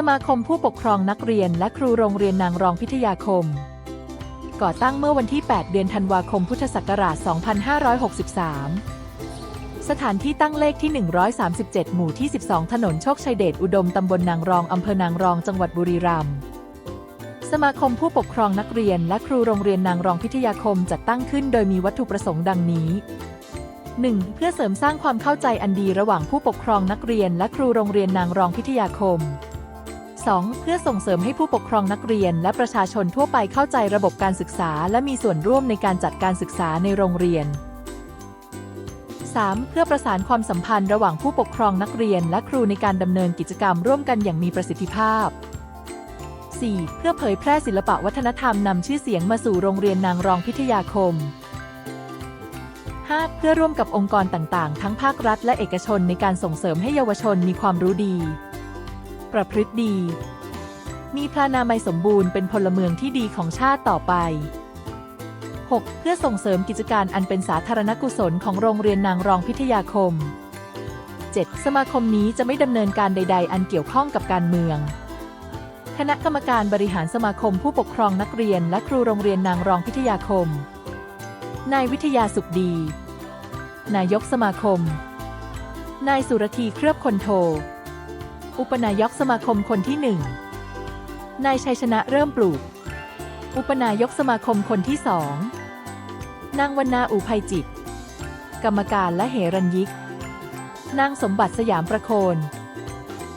สมาคมผู้ปกครองนักเรียนและครูโรงเรียนนางรองพิทยาคม ก่อตั้งเมื่อวันที่ 8 เดือนธันวาคมพุทธศักราช 2563 สถานที่ตั้งเลขที่ 137 หมู่ที่ 12 ถนนโชคชัยเดชอุดมตำบลนางรองอำเภอนางรองจังหวัดบุรีรัมย์สมาคมผู้ปกครองนักเรียนและครูโรงเรียนนางรองพิทยาคมจัดตั้งขึ้นโดยมีวัตถุประสงค์ดังนี้ 1. เพื่อเสริมสร้างความเข้าใจอันดีระหว่างผู้ปกครองนักเรียนและครูโรงเรียนนางรองพิทยาคม 2. เพื่อส่งเสริมให้ผู้ปกครองนักเรียน และประชาชนทั่วไปเข้าใจระบบการศึกษา และมีส่วนร่วมในการจัดการศึกษาในโรงเรียน 3. เพื่อประสานความสัมพันธ์ระหว่างผู้ปกครองนักเรียน และครูในการดำเนินกิจกรรมร่วมกันอย่างมีประสิทธิภาพ 4. เพื่อเผยแพร่ศิลปะวัฒนธรรมนำชื่อเสียงมาสู่โรงเรียนนางรองพิทยาคม 5. เพื่อร่วมกับองค์กรต่างๆ ทั้งภาครัฐและเอกชนในการส่งเสริมให้เยาวชนมีความรู้ดี ประพฤติดี มีพลานามัยสมบูรณ์เป็นพลเมืองที่ดีของชาติต่อไป 6. เพื่อส่งเสริมกิจการอันเป็นสาธารณกุศลของโรงเรียนนางรองพิทยาคม 7. สมาคมนี้จะไม่ดำเนินการใด ๆ อันเกี่ยวข้องกับการเมือง คณะกรรมการบริหารสมาคมผู้ปกครองนักเรียนและครูโรงเรียนนางรองพิทยาคม นายวิทยาสุขดี นายกสมาคม นายสุรธีเครือบคนโท อุปนายกสมาคมคนที่หนึ่งนายชัยชนะเริ่มปลูก อุปนายกสมาคมคนที่สองนางวรรณาอุภัยจิต กรรมการและเหรัญยิก นางสมบัติสยามประโคน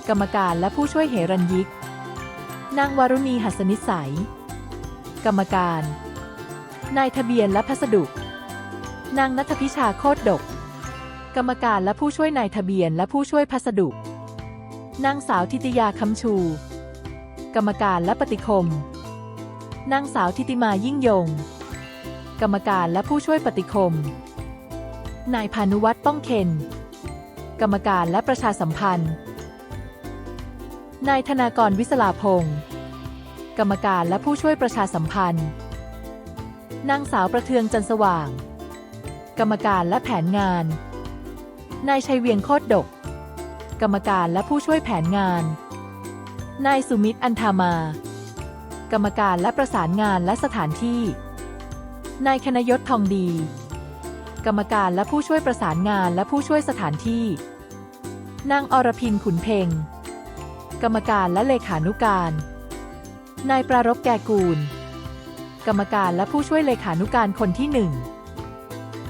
กรรมการและผู้ช่วยเหรัญยิก นางวารุณีหัสนิสัย กรรมการ นายทะเบียนและพัสดุ นางนัทพิชาโคตรดก กรรมการและผู้ช่วยนายทะเบียนและผู้ช่วยพัสดุ นางสาวทิติยาคำชู กรรมการและปฏิคม นางสาวทิติมายิ่งยง กรรมการและผู้ช่วยปฏิคม นายพานุวัตรป้องเคนกรรมการและประชาสัมพันธ์ นายธนากรวิศลาพงศ์กรรมการและผู้ช่วยประชาสัมพันธ์ นางสาวประเทืองจันสว่าง กรรมการและแผนงาน นายชัยเวียงโคตรดก กรรมการและผู้ช่วยแผนงาน นายสุมิตรอันธามา กรรมการและประสานงานและสถานที่ นายคณยศทองดี กรรมการและผู้ช่วยประสานงานและผู้ช่วยสถานที่ นางอรพินขุนเพ็ง กรรมการและเลขานุการ นายปรารบแก่กูล กรรมการและผู้ช่วยเลขานุการคนที่หนึ่ง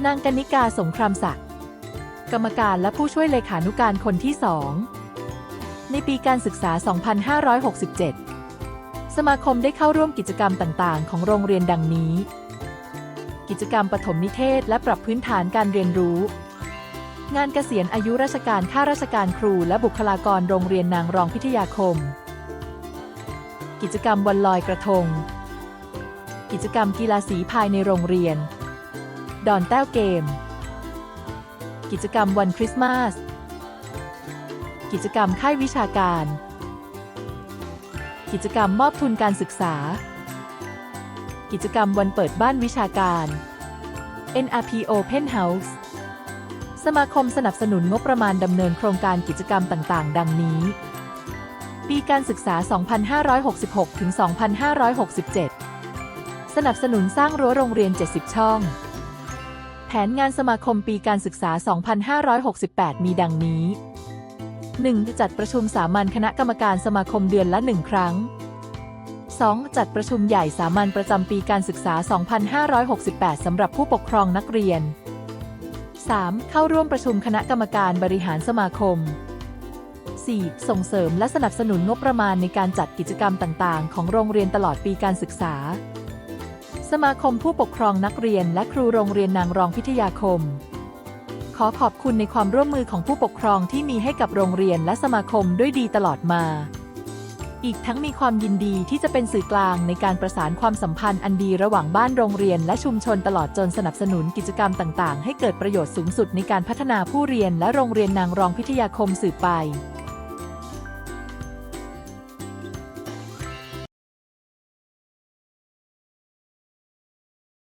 นางกนิกาสงครามศักดิ์ กรรมการและผู้ช่วยเลขานุการคนที่สองในปีการศึกษา 2567 สมาคมได้เข้าร่วมกิจกรรมต่างๆ ของโรงเรียนดังนี้ กิจกรรมปฐมนิเทศและปรับพื้นฐานการเรียนรู้ งานเกษียณอายุราชการข้าราชการครูและบุคลากรโรงเรียนนางรองพิทยาคม กิจกรรมวันลอยกระทง กิจกรรมกีฬาสีภายในโรงเรียน ดอนแต้วเกม กิจกรรมวันคริสต์มาส กิจกรรมค่ายวิชาการ กิจกรรมมอบทุนการศึกษา กิจกรรมวันเปิดบ้านวิชาการ NRP Open House สมาคมสนับสนุนงบประมาณดำเนินโครงการกิจกรรมต่างๆ ดังนี้ ปีการศึกษา 2566 ถึง 2567 สนับสนุนสร้างรั้วโรงเรียน 70 ช่อง แผนงานสมาคมปีการศึกษา 2568 มีดังนี้ 1. จัดประชุมสามัญคณะกรรมการสมาคมเดือนละ1ครั้ง 2. จัดประชุมใหญ่สามัญประจำปีการศึกษา 2568 สำหรับผู้ปกครองนักเรียน 3. เข้าร่วมประชุมคณะกรรมการบริหารสมาคม 4. ส่งเสริมและสนับสนุนงบประมาณในการจัดกิจกรรมต่าง ๆ ของโรงเรียนตลอดปีการศึกษา สมาคมผู้ปกครองนักเรียนและครูโรงเรียนนางรองพิทยาคม ขอขอบคุณในความร่วมมือของผู้ปกครองที่มีให้กับโรงเรียนและสมาคมด้วยดีตลอดมา อีกทั้งมีความยินดีที่จะเป็นสื่อกลางในการประสานความสัมพันธ์อันดีระหว่างบ้านโรงเรียนและชุมชนตลอดจนสนับสนุนกิจกรรมต่าง ๆ ให้เกิดประโยชน์สูงสุดในการพัฒนาผู้เรียนและโรงเรียนนางรองพิทยาคมสืบไป